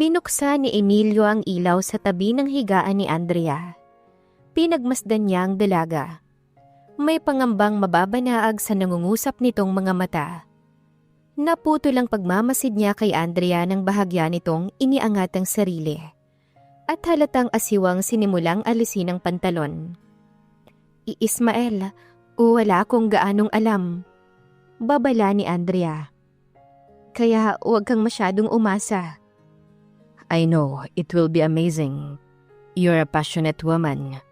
Binuksan ni Emilio ang ilaw sa tabi ng higaan ni Andrea. Pinagmasdan niya ang dalaga. May pangambang mababanaag sa nangungusap nitong mga mata. Naputo lang pagmamasid niya kay Andrea ng bahagya nitong iniangat ang sarili. At halatang asiwang sinimulang alisin ang pantalon. I Ismael, wala akong gaanong alam. Babala ni Andrea. Kaya huwag kang masyadong umasa. I know, it will be amazing. You're a passionate woman.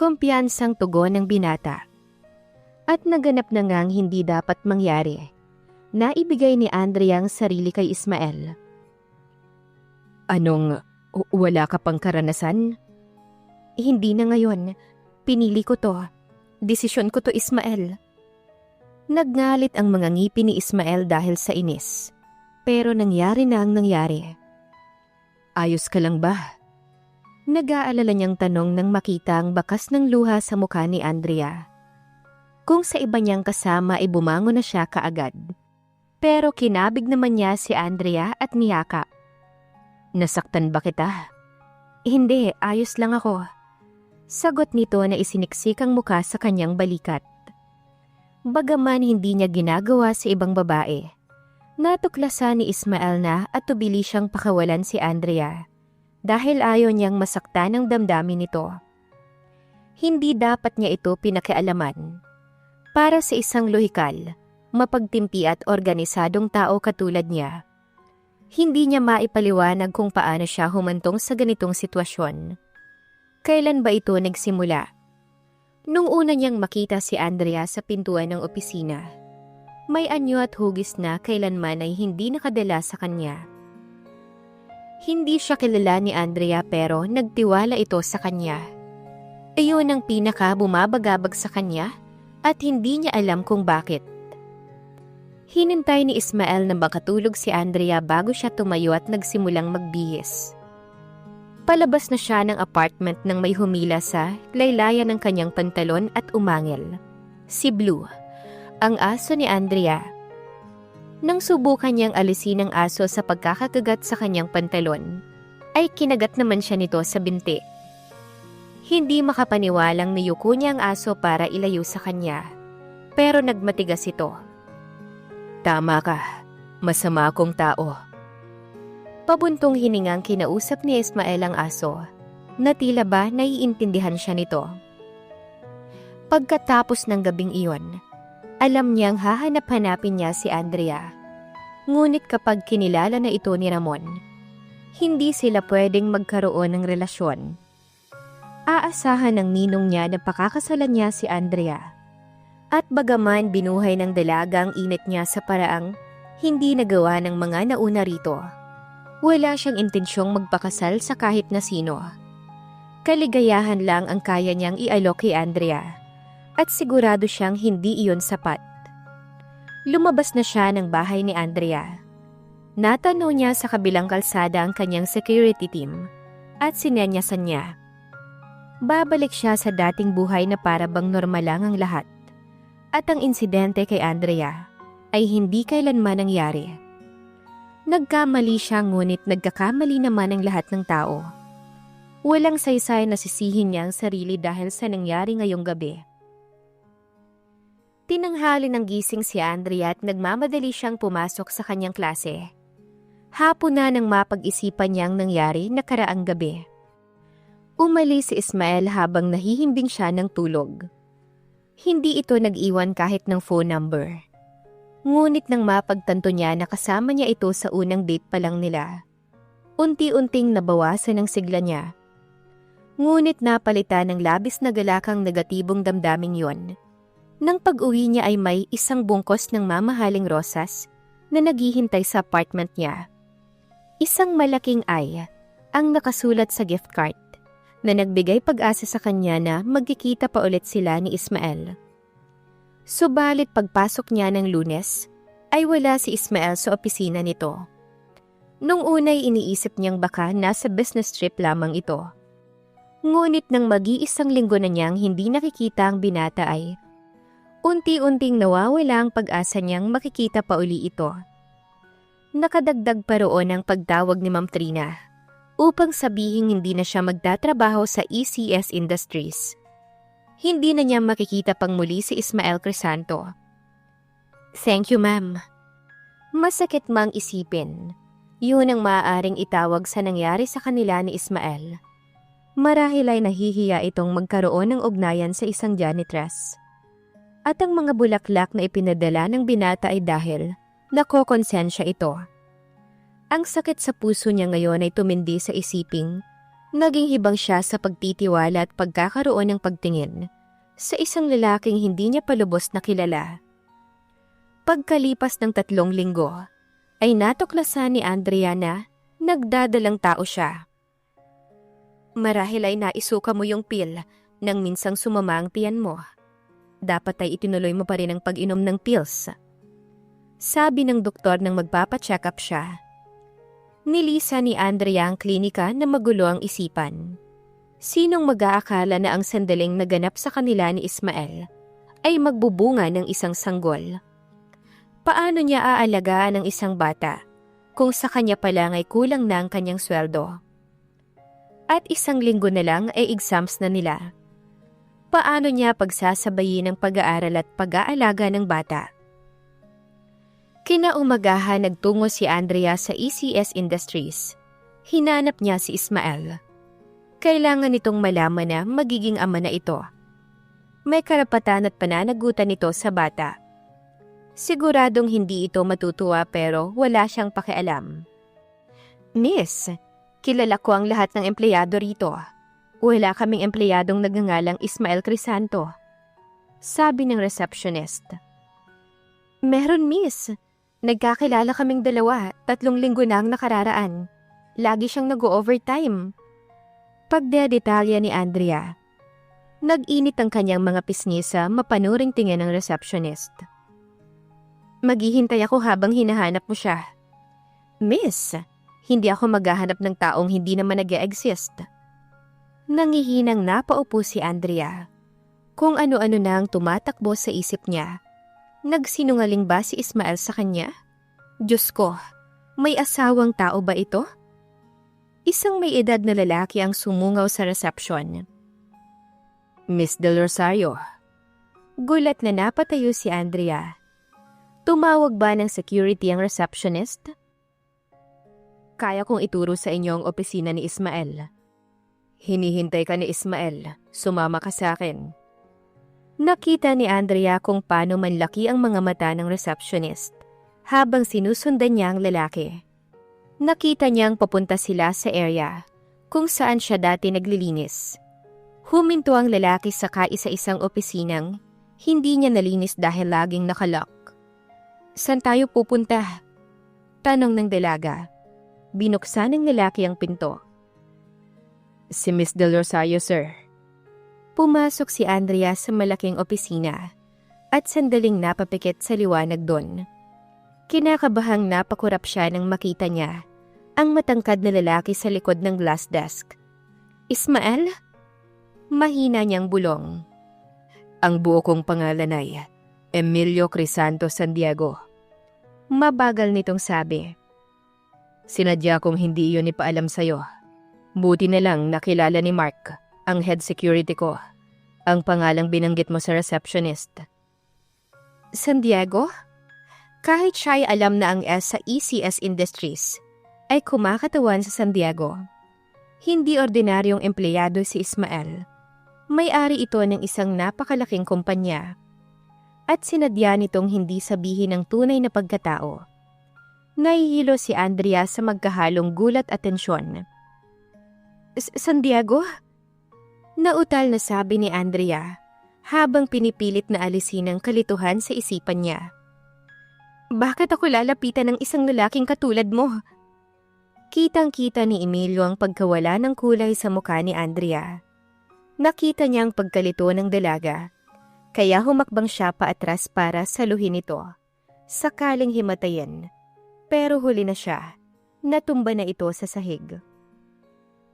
Kumpiyansang tugon ng binata. At naganap na ngang hindi dapat mangyari. Naibigay ni Andrea ang sarili kay Ismael. Anong, wala ka pang karanasan? Hindi na ngayon. Pinili ko to. Desisyon ko to Ismael. Nagngalit ang mga ngipin ni Ismael dahil sa inis. Pero nangyari na ang nangyari. Ayos ka lang ba? Nag-aalala niyang tanong nang makita ang bakas ng luha sa mukha ni Andrea. Kung sa iba niyang kasama ay bumangon na siya kaagad. Pero kinabig naman niya si Andrea at niyaka. Nasaktan ba kita? Hindi, ayos lang ako. Sagot nito na isiniksik ang mukha sa kanyang balikat. Bagaman hindi niya ginagawa sa ibang babae, natuklasan ni Ismael na at tubili siyang pakawalan si Andrea dahil ayaw niyang masaktan ang damdamin nito. Hindi dapat niya ito pinakialaman. Para sa isang lohikal, mapagtimpi at organisadong tao katulad niya, hindi niya maipaliwanag kung paano siya humantong sa ganitong sitwasyon. Kailan ba ito nagsimula? Nung una niyang makita si Andrea sa pintuan ng opisina, may anyo at hugis na kailanman ay hindi nakadala sa kanya. Hindi siya kilala ni Andrea pero nagtiwala ito sa kanya. Iyon ang pinaka bumabagabag sa kanya at hindi niya alam kung bakit. Hinintay ni Ismael na makatulog si Andrea bago siya tumayo at nagsimulang magbihis. Palabas na siya ng apartment nang may humila sa laylayan ng kanyang pantalon at umangil. Si Blue, ang aso ni Andrea. Nang subukan niyang alisin ang aso sa pagkakagagat sa kanyang pantalon, ay kinagat naman siya nito sa binti. Hindi makapaniwalang niyuko niya ang aso para ilayo sa kanya. Pero nagmatigas ito. Tama ka. Masama akong tao. Pabuntong hiningang kinausap ni Ismael ang aso, na tila ba naiintindihan siya nito. Pagkatapos ng gabing iyon, alam niyang hahanap-hanapin niya si Andrea. Ngunit kapag kinilala na ito ni Ramon, hindi sila pwedeng magkaroon ng relasyon. Aasahan ng ninong niya na pakakasalan niya si Andrea. At bagaman binuhay ng dalaga ang init niya sa paraang hindi nagawa ng mga nauna rito, wala siyang intensyong magpakasal sa kahit na sino. Kaligayahan lang ang kaya niyang ialok kay Andrea at sigurado siyang hindi iyon sapat. Lumabas na siya ng bahay ni Andrea. Natanaw niya sa kabilang kalsada ang kanyang security team at sinenyasan niya. Babalik siya sa dating buhay na para bang normal lang ang lahat. At ang insidente kay Andrea ay hindi kailanman nangyari. Nagkamali siya ngunit nagkakamali naman ang lahat ng tao. Walang saysay na sisihin niya ang sarili dahil sa nangyari ngayong gabi. Tinanghali ng gising si Andrea at nagmamadali siyang pumasok sa kanyang klase. Hapon na nang mapag-isipan niyang nangyari nakaraang gabi. Umalis si Ismael habang nahihimbing siya ng tulog. Hindi ito nag-iwan kahit ng phone number. Ngunit nang mapagtanto niya na kasama niya ito sa unang date pa lang nila, unti-unting nabawasan ang sigla niya. Ngunit napalitan ng labis na galakang negatibong damdaming yon. Nang pag-uwi niya ay may isang bungkos ng mamahaling rosas na naghihintay sa apartment niya. Isang malaking ay ang nakasulat sa gift card na nagbigay pag-asa sa kanya na magkikita pa ulit sila ni Ismael. Subalit pagpasok niya ng lunes, ay wala si Ismael sa opisina nito. Nung unay iniisip niyang baka nasa business trip lamang ito. Ngunit nang mag-iisang linggo na niyang hindi nakikita ang binata ay, unti-unting nawawala ang pag-asa niyang makikita pa uli ito. Nakadagdag pa roon ang pagtawag ni Ma'am Trina upang sabihin hindi na siya magtatrabaho sa ECS Industries. Hindi na niya makikita pang muli si Ismael Crisanto. Thank you, ma'am. Masakit mang isipin. Yun ang maaaring itawag sa nangyari sa kanila ni Ismael. Marahil ay nahihiya itong magkaroon ng ugnayan sa isang janitress. At ang mga bulaklak na ipinadala ng binata ay dahil nakokonsensya ito. Ang sakit sa puso niya ngayon ay tumindi sa isiping naging hibang siya sa pagtitiwala at pagkakaroon ng pagtingin sa isang lalaking hindi niya palubos na kilala. Pagkalipas ng tatlong linggo, ay natuklasan ni Andrea na nagdadalang tao siya. Marahil ay naisuka mo yung pill nang minsang sumama ang tiyan mo. Dapat ay itinuloy mo pa rin ang pag-inom ng pills. Sabi ng doktor nang magpapacheck up siya. Nilisa ni Andrea ang klinika na magulo ang isipan. Sinong mag-aakala na ang sandaling naganap sa kanila ni Ismael ay magbubunga ng isang sanggol? Paano niya aalagaan ang isang bata kung sa kanya pa lang ay kulang na ang kanyang sweldo? At isang linggo na lang ay exams na nila. Paano niya pagsasabayin ang pag-aaral at pag-aalaga ng bata? Kinaumagahan nagtungo si Andrea sa ECS Industries. Hinanap niya si Ismael. Kailangan nitong malaman na magiging ama na ito. May karapatan at pananagutan nito sa bata. Siguradong hindi ito matutuwa pero wala siyang pakialam. Miss, kilala ko ang lahat ng empleyado rito. Wala kaming empleyadong nagngangalang Ismael Crisanto. Sabi ng receptionist. Meron, miss. Nagkakilala kaming dalawa, tatlong linggo na ang nakararaan. Lagi siyang nag-overtime. Pagdedetalya ni Andrea. Nag-init ang kanyang mga pisngisa mapanuring tingin ng receptionist. Maghihintay ako habang hinahanap mo siya. Miss, hindi ako maghahanap ng taong hindi naman nag exist Nangihinang napaupo si Andrea. Kung ano-ano na ang tumatakbo sa isip niya. Nagsinungaling ba si Ismael sa kanya? Diyos ko, may asawang tao ba ito? Isang may edad na lalaki ang sumungaw sa reception. Miss Del Rosario. Gulat na napatayo si Andrea. Tumawag ba ng security ang receptionist? Kaya kong ituro sa inyo ang opisina ni Ismael. Hinihintay ka ni Ismael. Sumama ka sa akin. Nakita ni Andrea kung paano manlaki ang mga mata ng receptionist habang sinusundan niya ang lalaki. Nakita niyang papunta sila sa area kung saan siya dati naglilinis. Huminto ang lalaki sa kaisa-isang opisinang hindi niya nalinis dahil laging nakalock. San tayo pupunta? Tanong ng dalaga. Binuksan ng lalaki ang pinto. Si Miss Del Rosario, sir. Pumasok si Andrea sa malaking opisina at sandaling napapikit sa liwanag doon. Kinakabahang napakurap siya nang makita niya ang matangkad na lalaki sa likod ng glass desk. Ismael? Mahina niyang bulong. Ang buo kong pangalan ay Emilio Crisanto San Diego. Mabagal nitong sabi. Sinadya kong hindi iyon ipaalam sa'yo. Buti na lang nakilala ni Mark, ang head security ko. Ang pangalang binanggit mo sa receptionist. San Diego? Kahit siya ay alam na ang S sa ECS Industries, ay kumakatawan sa San Diego. Hindi ordinaryong empleyado si Ismael. May-ari ito ng isang napakalaking kumpanya at sinadya nitong hindi sabihin ang tunay na pagkatao. Nahihilo si Andrea sa magkahalong gulat at tensyon. San Diego? Nautal na sabi ni Andrea habang pinipilit na alisin ang kalituhan sa isipan niya. Bakit ako lalapitan ng isang lalaking katulad mo? Kitang-kita ni Emilio ang pagkawala ng kulay sa mukha ni Andrea. Nakita niya ang pagkalito ng dalaga kaya humakbang siya paatras para saluhin ito. Sakaling himatayin. Pero huli na siya. Natumba na ito sa sahig.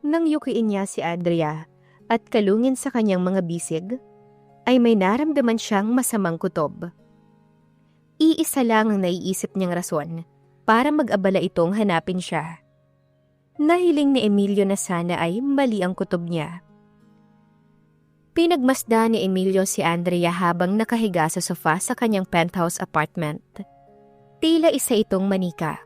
Nang yukiin niya si Andrea at kalungin sa kanyang mga bisig, ay may naramdaman siyang masamang kutob. Iisa lang ang naiisip niyang rason para mag-abala itong hanapin siya. Nahiling ni Emilio na sana ay mali ang kutob niya. Pinagmasda ni Emilio si Andrea habang nakahiga sa sofa sa kanyang penthouse apartment. Tila isa itong manika.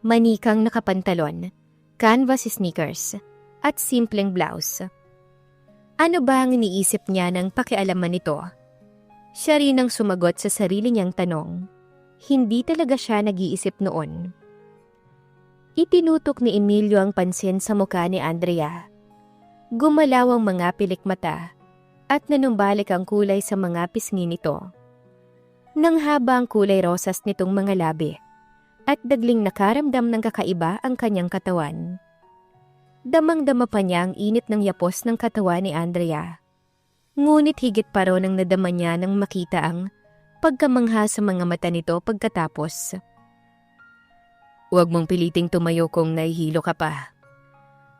Manikang nakapantalon, canvas sneakers, at simpleng blouse. Ano ba ang iniisip niya ng pakialaman nito? Siya rin ang sumagot sa sarili niyang tanong. Hindi talaga siya nag-iisip noon. Itinutok ni Emilio ang pansin sa mukha ni Andrea. Gumalaw ang mga pilik mata at nanumbalik ang kulay sa mga pisngi nito. Nang haba ang kulay rosas nitong mga labi at dagling nakaramdam ng kakaiba ang kanyang katawan. Damang-dama pa niya ang init ng yapos ng katawan ni Andrea. Ngunit higit pa ron ang nadama niya nang makita ang pagkamangha sa mga mata nito pagkatapos. Huwag mong piliting tumayo kung nahihilo ka pa.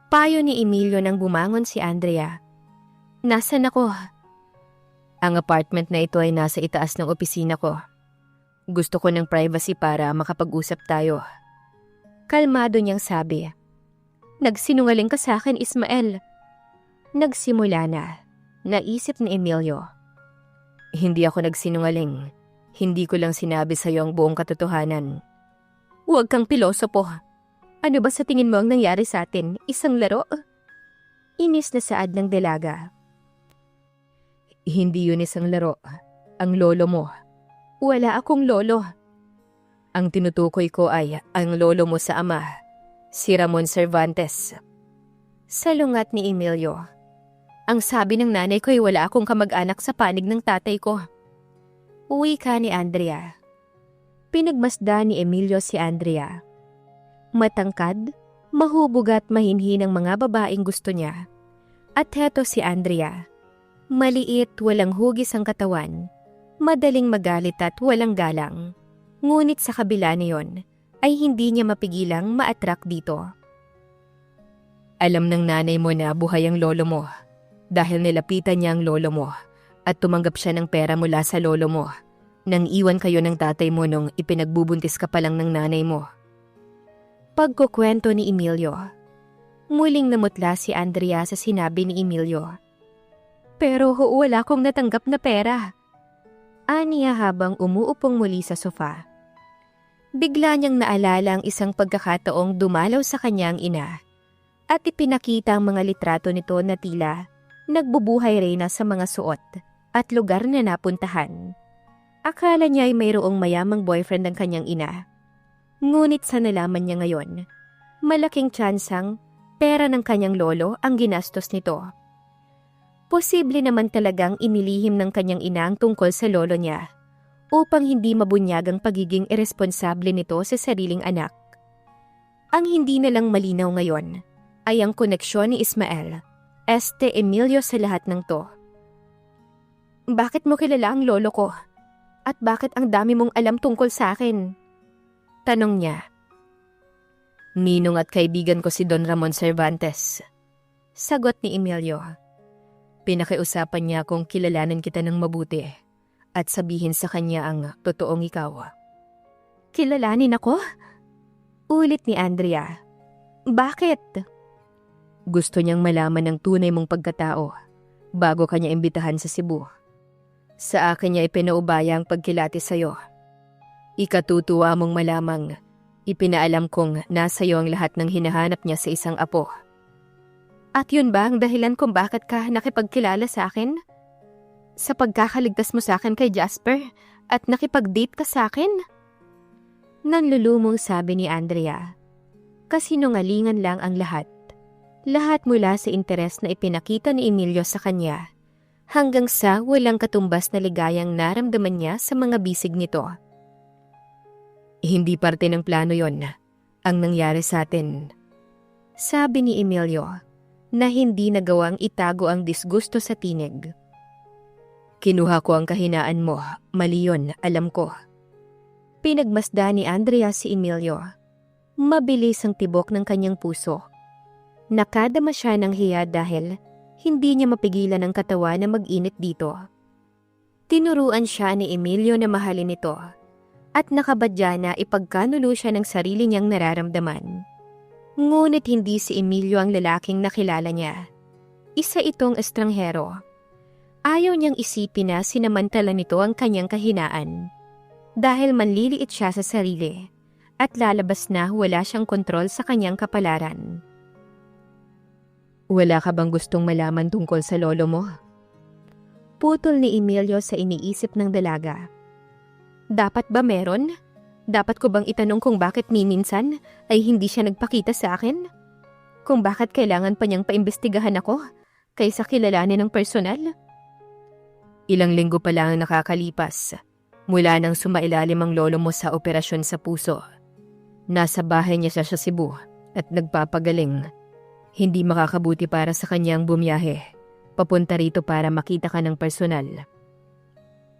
Payo ni Emilio nang bumangon si Andrea. Nasaan ako? Ang apartment na ito ay nasa itaas ng opisina ko. Gusto ko ng privacy para makapag-usap tayo. Kalmado niyang sabi. Nagsinungaling ka sa akin, Ismael. Nagsimula na. Naisip ni Emilio. Hindi ako nagsinungaling. Hindi ko lang sinabi sa iyo ang buong katotohanan. Huwag kang pilosopo. Ano ba sa tingin mo ang nangyari sa atin? Isang laro? Inis na saad ng delaga. Hindi yun isang laro. Ang lolo mo. Wala akong lolo. Ang tinutukoy ko ay ang lolo mo sa ama, si Ramon Cervantes. Salungat ni Emilio. Ang sabi ng nanay ko ay wala akong kamag-anak sa panig ng tatay ko. Uwi ka ni Andrea. Pinagmasda ni Emilio si Andrea. Matangkad, mahubog at mahinhin ang mga babaeng gusto niya. At heto si Andrea. Maliit, walang hugis ang katawan. Madaling magalit at walang galang. Ngunit sa kabila niyon, ay hindi niya mapigilang ma-attract dito. Alam ng nanay mo na buhay ang lolo mo dahil nilapitan niya ang lolo mo at tumanggap siya ng pera mula sa lolo mo nang iwan kayo ng tatay mo nung ipinagbubuntis ka pa lang ng nanay mo. Pagkukwento ni Emilio. Muling namutla si Andrea sa sinabi ni Emilio. Pero wala kong natanggap na pera. Aniya habang umuupong muli sa sofa. Bigla niyang naalala ang isang pagkakataong dumalaw sa kanyang ina at ipinakita ang mga litrato nito na tila nagbubuhay reyna sa mga suot at lugar na napuntahan. Akala niya ay mayroong mayamang boyfriend ang kanyang ina. Ngunit sa nalaman niya ngayon, malaking tsansang pera ng kanyang lolo ang ginastos nito. Posible naman talagang inilihim ng kanyang ina ang tungkol sa lolo niya upang hindi mabunyag ang pagiging irresponsable nito sa sariling anak. Ang hindi na lang malinaw ngayon ay ang koneksyon ni Ismael, Este Emilio sa lahat ng to. Bakit mo kilala ang lolo ko? At bakit ang dami mong alam tungkol sa akin? Tanong niya. Ninong at kaibigan ko si Don Ramon Cervantes. Sagot ni Emilio. Pinakiusapan niya kung kilalanin kita ng mabuti at sabihin sa kanya ang totoong ikaw. Kilalanin ako? Ulit ni Andrea. Bakit? Gusto niyang malaman ang tunay mong pagkatao bago kanya imbitahan sa Cebu. Sa akin niya ipinaubaya ang pagkilati sa'yo. Ikatutuwa mong malamang ipinaalam kong nasa iyo ang lahat ng hinahanap niya sa isang apo. At yun ba ang dahilan kung bakit ka nakipagkilala sa akin? Sa pagkakaligtas mo sa akin kay Jasper at nakipag-date ka sa akin? Nanlulumong sabi ni Andrea. Kasinungalingan lang ang lahat. Lahat mula sa interes na ipinakita ni Emilio sa kanya hanggang sa walang katumbas na ligayang naramdaman niya sa mga bisig nito. Hindi parte ng plano yon ang nangyari sa atin. Sabi ni Emilio na hindi nagawang itago ang disgusto sa tinig. Kinuha ko ang kahinaan mo, mali yun, alam ko. Pinagmasda ni Andrea si Emilio. Mabilis ang tibok ng kanyang puso. Nakadama siya ng hiya dahil hindi niya mapigilan ang katawan na mag-init dito. Tinuruan siya ni Emilio na mahalin ito at nakabadya na ipagkanulo siya ng sarili niyang nararamdaman. Ngunit hindi si Emilio ang lalaking nakilala niya. Isa itong estranghero. Ayaw niyang isipin na sinamantala nito ang kanyang kahinaan. Dahil manliliit siya sa sarili at lalabas na wala siyang kontrol sa kanyang kapalaran. Wala ka bang gustong malaman tungkol sa lolo mo? Putol ni Emilio sa iniisip ng dalaga. Dapat ba meron? Dapat ko bang itanong kung bakit ni minsan ay hindi siya nagpakita sa akin? Kung bakit kailangan pa niyang paimbestigahan ako kaysa kilalanin ng personal? Ilang linggo pa lang ang nakakalipas mula nang sumailalim ang lolo mo sa operasyon sa puso. Nasa bahay niya siya sa Cebu at nagpapagaling. Hindi makakabuti para sa kanyang bumiyahe. Papunta rito para makita ka ng personal.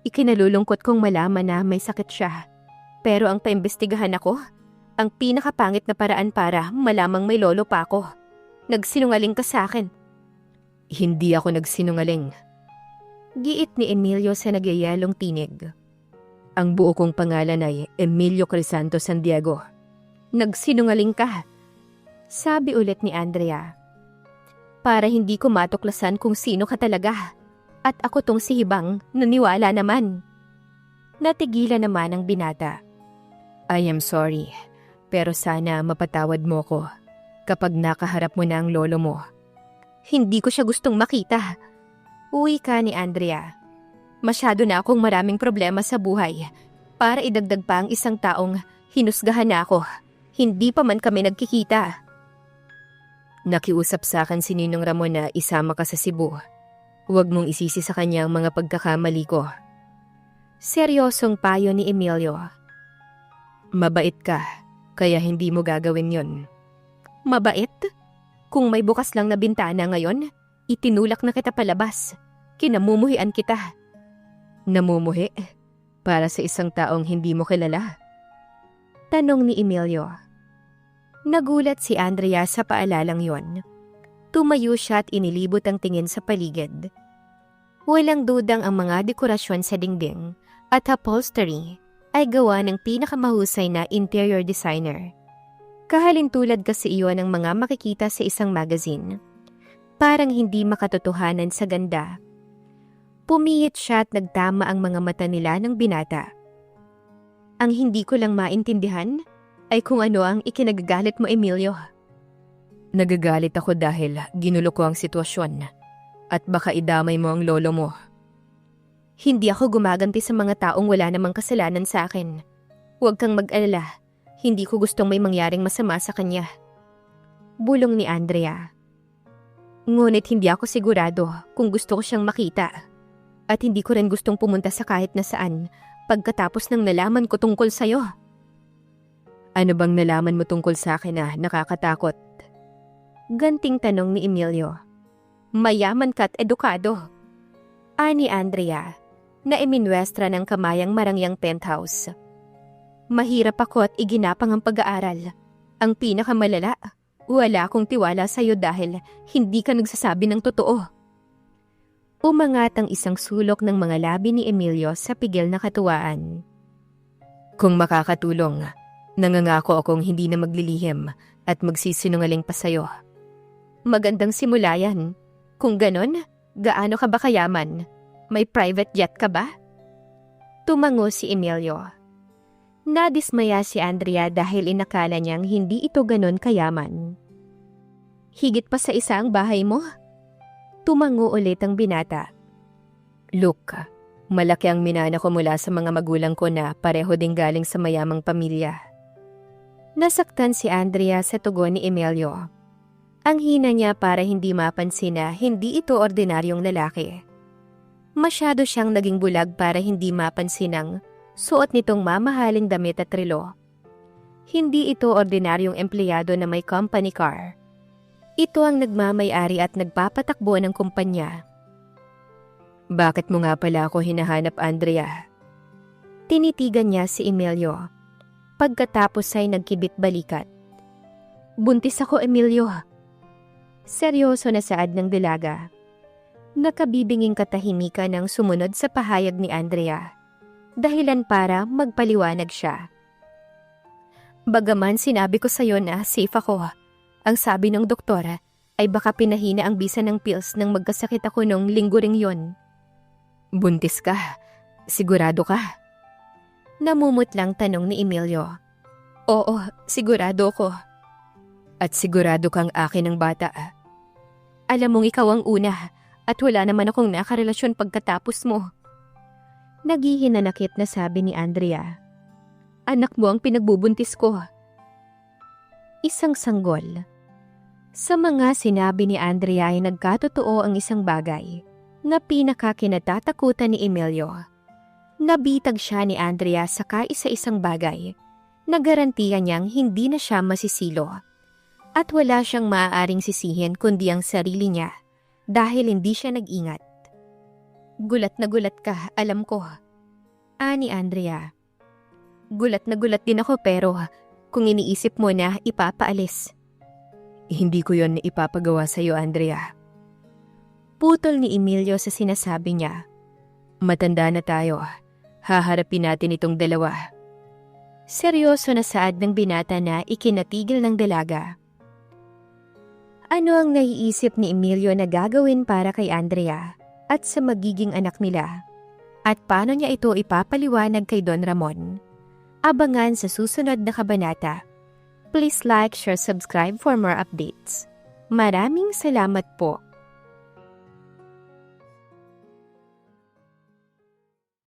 Ikinalulungkot kong malaman na may sakit siya. Pero ang paimbestigahan ako, ang pinakapangit na paraan para malamang may lolo pa ako. Nagsinungaling ka sa akin. Hindi ako nagsinungaling. Giit ni Emilio sa nagyayalong tinig. Ang buo kong pangalan ay Emilio Crisanto San Diego. Nagsinungaling ka. Sabi ulit ni Andrea. Para hindi ko matuklasan kung sino ka talaga. At ako tong si Hibang, naniwala naman. Natigilan naman ang binata. I am sorry, pero sana mapatawad mo ko kapag nakaharap mo na ang lolo mo. Hindi ko siya gustong makita. Uwi ka ni Andrea. Masyado na akong maraming problema sa buhay para idagdag pa ang isang taong hinusgahan na ako. Hindi pa man kami nagkikita. Nakiusap sa akin si Ninong Ramon na isama ka sa Cebu. Huwag mong isisi sa kanya ang mga pagkakamali ko. Seryosong payo ni Emilio. Mabait ka, kaya hindi mo gagawin yon. Mabait? Kung may bukas lang na bintana ngayon, itinulak na kita palabas. Kinamumuhian kita. Namumuhi? Para sa isang taong hindi mo kilala? Tanong ni Emilio. Nagulat si Andrea sa paalalang yon. Tumayo siya at inilibot ang tingin sa paligid. Walang dudang ang mga dekorasyon sa dingding at upholstery ay gawa ng pinakamahusay na interior designer. Kahalintulad kasi iyon ang mga makikita sa isang magazine. Parang hindi makatotohanan sa ganda. Pumihit siya at nagtama ang mga mata nila ng binata. Ang hindi ko lang maintindihan ay kung ano ang ikinagagalit mo, Emilio. Nagagalit ako dahil ginulo ko ang sitwasyon at baka idamay mo ang lolo mo. Hindi ako gumaganti sa mga taong wala namang kasalanan sa akin. Huwag kang mag-alala. Hindi ko gustong may mangyaring masama sa kanya. Bulong ni Andrea. Ngunit hindi ako sigurado kung gusto ko siyang makita. At hindi ko rin gustong pumunta sa kahit na saan pagkatapos ng nalaman ko tungkol sa'yo. Ano bang nalaman mo tungkol sa akin na nakakatakot? Ganting tanong ni Emilio. Mayaman ka't edukado. Ani Andrea, na iminwestra ng kamayang marangyang penthouse. Mahirap ako at iginapang ang pag-aaral. Ang pinakamalala, wala akong tiwala sa'yo dahil hindi ka nagsasabi ng totoo. Umangat ang isang sulok ng mga labi ni Emilio sa pigil na katuwaan. Kung makakatulong, nangangako akong hindi na maglilihim at magsisinungaling pa sa'yo. Magandang simula yan. Kung ganon, gaano ka ba kayaman? May private jet ka ba? Tumango si Emilio. Nadismaya si Andrea dahil inakala niyang hindi ito ganon kayaman. Higit pa sa isa ang bahay mo? Tumango ulit ang binata. Look, malaki ang minana ko mula sa mga magulang ko na pareho ding galing sa mayamang pamilya. Nasaktan si Andrea sa tugon ni Emilio. Ang hina niya para hindi mapansin na hindi ito ordinaryong lalaki. Masyado siyang naging bulag para hindi mapansin ang suot nitong mamahaling damit at relo. Hindi ito ordinaryong empleyado na may company car. Ito ang nagmamayari at nagpapatakbo ng kumpanya. Bakit mo nga pala ako hinahanap, Andrea? Tinitigan niya si Emilio. Pagkatapos ay nagkibit balikat. Buntis ako, Emilio. Seryoso na saad ng dilaga. Nakabibinging katahimikan ang sumunod sa pahayag ni Andrea. Dahilan para magpaliwanag siya. Bagaman sinabi ko sa'yo na safe ako, ang sabi ng doktora ay baka pinahina ang bisa ng pills nang magkasakit ako nung linggo ring yon. Buntis ka. Sigurado ka. Namumutlang tanong ni Emilio. Oo, sigurado ko. At sigurado kang akin ng bata. Alam mong ikaw ang una at wala naman akong nakarelasyon pagkatapos mo. Naghihinanakit na sabi ni Andrea. Anak mo ang pinagbubuntis ko. Isang sanggol. Sa mga sinabi ni Andrea ay nagkatotoo ang isang bagay na pinakakinatatakutan ni Emilio. Nabitag siya ni Andrea sa kaisa-isang bagay na garantiya niyang hindi na siya masisilo at wala siyang maaaring sisihin kundi ang sarili niya dahil hindi siya nag-ingat. Gulat na gulat ka, alam ko. Ani Andrea. Gulat na gulat din ako pero kung iniisip mo na ipapaalis. Hindi ko yon ipapagawa sa iyo, Andrea. Putol ni Emilio sa sinasabi niya. Matanda na tayo. Haharapin natin itong dalawa. Seryoso na saad ng binata na ikinatigil ng dalaga. Ano ang naiisip ni Emilio na gagawin para kay Andrea at sa magiging anak nila? At paano niya ito ipapaliwanag kay Don Ramon? Abangan sa susunod na kabanata. Please like, share, subscribe for more updates. Maraming salamat po.